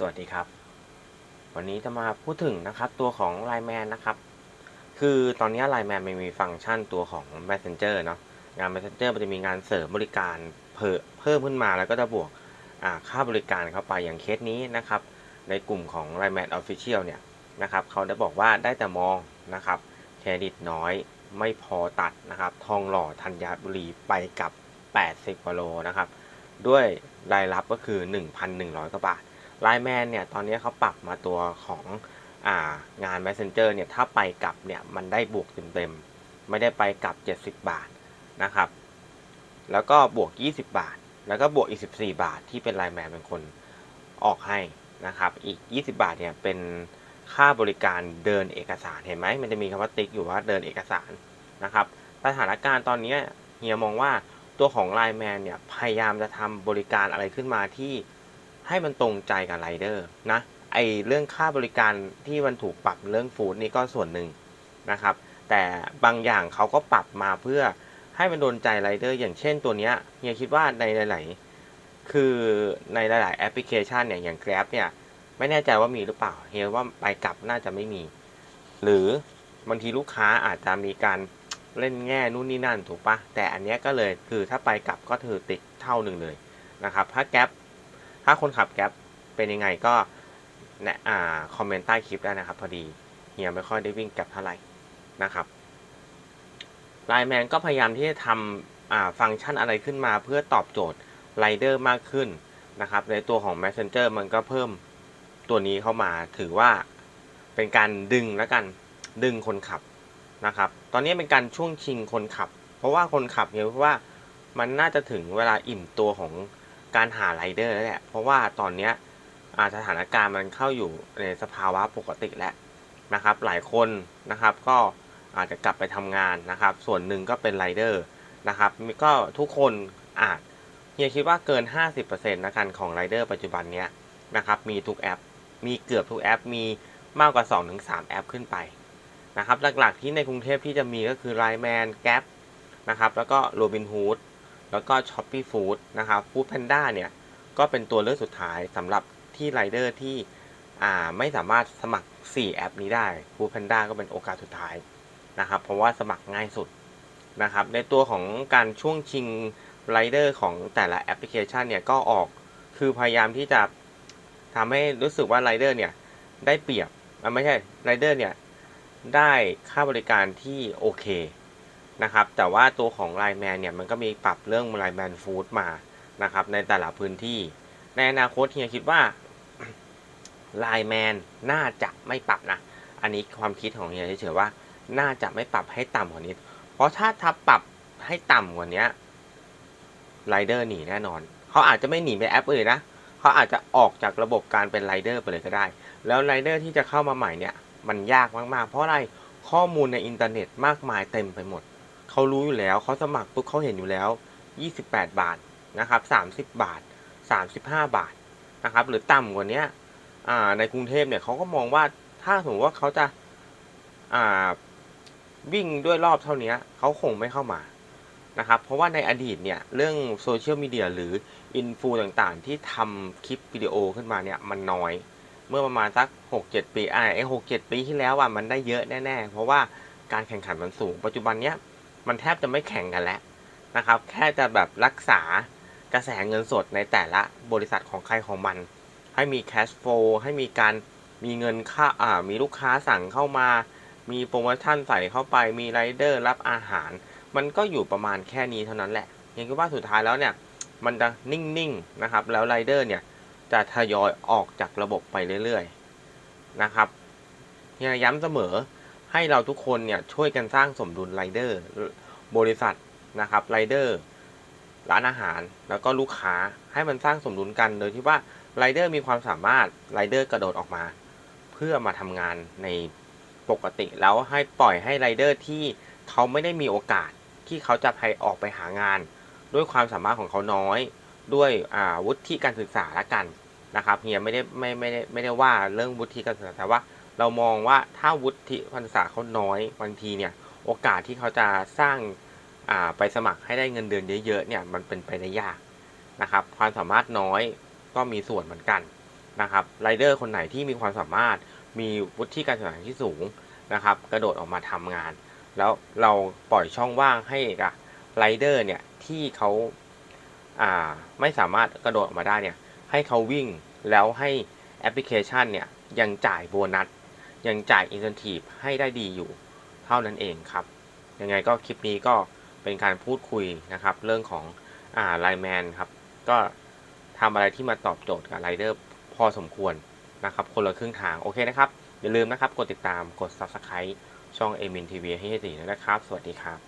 สวัสดีครับ วันนี้จะมาพูดถึงนะครับตัวของ Line Man นะครับ คือตอนนี้ Line Man มันมีฟังก์ชันตัวของ Messenger เนาะงาน Messenger มันจะมีงานเสริมบริการเพิ่มเพิ่มขึ้นมาแล้วก็จะบวกค่าบริการเข้าไปอย่างเคสนี้นะครับ ในกลุ่มของ Line Man Official เนี่ยนะครับเขาได้บอกว่าได้แต่มองนะครับเครดิตน้อยไม่พอตัดนะครับ ทองหล่อธัญบุรีไปกับ 80กิโลนะครับ ด้วยรายรับก็คือ 1,100กว่าบาท ไลน์แมนเนี่ยตอนนี้เขาปรับมาตัวของอางาน Messenger เนี่ยถ้าไปกลับเนี่ยมันได้บวกเต็มๆ ไม่ได้ไปกลับ 70 บาทนะครับ แล้วก็บวก 20 บาท แล้วก็บวกอีก 14 บาทที่เป็นไลน์แมนเป็นคนออกให้นะครับ อีก 20 บาทเนี่ยเป็นค่าบริการเดินเอกสารเห็นไหมมันจะมีคำว่าติ๊กอยู่ว่าเดินเอกสารนะครับสถานการณ์ตอนนี้เฮียมองว่าตัวของไลน์แมนเนี่ยพยายามจะทำบริการอะไรขึ้นมาที่ ให้มันตรงใจกับไรเดอร์นะไอเรื่องค่าบริการที่มันถูกปรับเรื่องฟู้ดนี่ก็ส่วนหนึ่งนะครับ แต่บางอย่างเขาก็ปรับมาเพื่อให้มันโดนใจไรเดอร์อย่างเช่นตัวเนี้ยเฮียคิดว่าในหลายๆคือในหลาย ๆ แอปพลิเคชันเนี่ยอย่าง Grab เนี่ยไม่แน่ใจว่ามีหรือเปล่าเฮียว่าไปกลับน่าจะไม่มี หรือบางทีลูกค้าอาจจะมีการเล่นแง่นู่นนี่นั่นถูกปะแต่อันเนี้ยก็เลยคือถ้าไปกลับก็ถือติดเท่าหนึ่งเลยนะครับถ้าแก๊ป ถ้าคนขับแก๊ปเป็นยังไงก็นะอ่าคอมเมนต์ใต้คลิปได้นะครับ พอดีเฮียไม่ค่อยได้วิ่งแก๊ปเท่าไหร่นะครับไลน์แมนก็พยายามที่จะทำอ่าฟังก์ชันอะไรขึ้นมาเพื่อตอบโจทย์ไรเดอร์มากขึ้นนะครับ ในตัวของ Messenger มันก็เพิ่มตัวนี้เข้ามาถือว่าเป็นการดึงแล้วกันดึงคนขับนะครับ ตอนนี้เป็นการช่วงชิงคนขับ เพราะว่าคนขับเนี่ยเพราะว่ามันน่าจะถึงเวลาอิ่มตัวของ การหาไรเดอร์แล้วแหละเพราะว่าตอนเนี้ยสถานการณ์มันเข้าอยู่ในสภาวะปกติแล้วนะครับ หลายคนนะครับก็อาจจะกลับไปทำงานนะครับ ส่วนหนึ่งก็เป็นไรเดอร์นะครับก็ทุกคนอาจเฮียคิดว่าเกิน 50%นะกันของไรเดอร์ปัจจุบันเนี้ยนะครับมีทุกแอป มีเกือบทุกแอป มีมากกว่า 2-3 แอปขึ้นไปนะครับหลักๆที่ในกรุงเทพที่จะมีก็คือ Line Man Gap นะครับแล้วก็ Robin Hood แล้วก็ Shopee Food นะครับ Food Panda เนี่ยก็เป็นตัวเลือกสุดท้ายสำหรับที่ไรเดอร์ที่ไม่สามารถสมัคร 4 แอปนี้ได้ Food Panda ก็เป็นโอกาสสุดท้ายนะครับ เพราะว่าสมัครง่ายสุดนะครับ ในตัวของการช่วงชิงไรเดอร์ของแต่ละแอปพลิเคชันเนี่ยก็ออกคือพยายามที่จะทำให้รู้สึกว่าไรเดอร์เนี่ยได้เปรียบมันไม่ใช่ไรเดอร์เนี่ยได้ค่าบริการที่โอเค นะครับ แต่ว่าตัวของ Line Man เนี่ยมันก็มีปรับเรื่อง Line Man Food มานะครับ ในแต่ละพื้นที่ ในอนาคตเฮียคิดว่า Line Man น่าจะไม่ปรับนะ อันนี้ความคิดของเฮียเฉยๆว่า น่าจะไม่ปรับให้ต่ำกว่านี้ เพราะถ้าทับปรับให้ต่ำกว่านี้ไรเดอร์หนีแน่นอน เขาอาจจะไม่หนีไปแอปอื่นนะ เขาอาจจะออกจากระบบการเป็นไรเดอร์ไปเลยก็ได้ แล้วไรเดอร์ที่จะเข้ามาใหม่เนี่ย มันยากมากๆ เพราะอะไร ข้อมูลในอินเทอร์เน็ตมากมายเต็มไปหมด เขารู้อยู่แล้วเขาสมัครปุ๊บเขาเห็นอยู่แล้ว 28 บาทนะครับ 30 บาท 35 บาทนะครับ หรือต่ำกว่านี้ในกรุงเทพเนี่ยเขาก็มองว่าถ้าสมมติว่าเขาจะาวิ่งด้วยรอบเท่านี้เขาคงไม่เข้ามานะครับ เพราะว่าในอดีตเนี่ยเรื่องโซเชียลมีเดียหรืออินฟูต่างๆ ที่ทำคลิปวิดีโอขึ้นมาเนี่ยมันน้อยเมื่อประมาณสักหกเจ็ดปีไอ้หกเจ็ดปีที่แล้วอะมันได้เยอะแน่ ๆ เพราะว่าการแข่งขันมันสูง ปัจจุบันเนี้ย มันแทบจะไม่แข่งกันแล้วนะครับ แค่จะแบบรักษากระแสเงินสดในแต่ละบริษัทของใครของมัน ให้มีแคชโฟลให้มีการมีเงินค่าอ่ามีลูกค้าสั่งเข้ามา มีโปรโมชั่นใส่เข้าไปมีไรเดอร์รับอาหาร มันก็อยู่ประมาณแค่นี้เท่านั้นแหละยังคิดว่าสุดท้ายแล้วเนี่ยมันจะนิ่งๆนะครับ แล้วไรเดอร์เนี่ยจะทยอยออกจากระบบไปเรื่อยๆนะครับย้ำเสมอ ให้เราทุกคนเนี่ยช่วยกันสร้างสมดุลไรเดอร์บริษัทนะครับไรเดอร์ร้านอาหาร แล้วก็ลูกค้าให้มันสร้างสมดุลกันโดยที่ว่าไรเดอร์มีความสามารถไรเดอร์กระโดดออกมา เพื่อมาทำงานในปกติแล้วให้ปล่อยให้ไรเดอร์ที่เขาไม่ได้มีโอกาสที่เขาจะไปออกไปหางาน ด้วยความสามารถของเขาน้อย ด้วยวุฒิการศึกษาละกันนะครับเฮียไม่ได้ไม่ไม่ได้ไม่ได้ว่าเรื่องวุฒิการศึกษาแต่ว่า เรามองว่าถ้าวุฒิการษาเขาน้อยบางทีเนี่ยโอกาสที่เขาจะสร้างไปสมัครให้ได้เงินเดือนเยอะๆเนี่ยมันเป็นไปได้ยากนะครับ ความสามารถน้อยก็มีส่วนเหมือนกันนะครับไรเดอร์คนไหนที่มีความสามารถมีวุฒิการศึกษาที่สูงนะครับ กระโดดออกมาทำงาน แล้วเราปล่อยช่องว่างให้กับไรเดอร์เนี่ยที่เขาาไม่สามารถกระโดดออกมาได้เนี่ยให้เขาวิ่งแล้วให้แอปพลิเคชันเนี่ยยังจ่ายโบนัส ยังจ่ายอินเซนティブให้ได้ดีอยู่เท่านั้นเองครับ ยังไงก็คลิปนี้ก็เป็นการพูดคุยนะครับ เรื่องของอ่าไลแมนครับ ก็ทำอะไรที่มาตอบโจทย์กับไรเดอร์พอสมควรนะครับ คนละครึ่งทาง โอเคนะครับ อย่าลืมนะครับ กดติดตามกด Subscribe ช่อง a m i n TV ให้ดีนะครับ สวัสดีครับ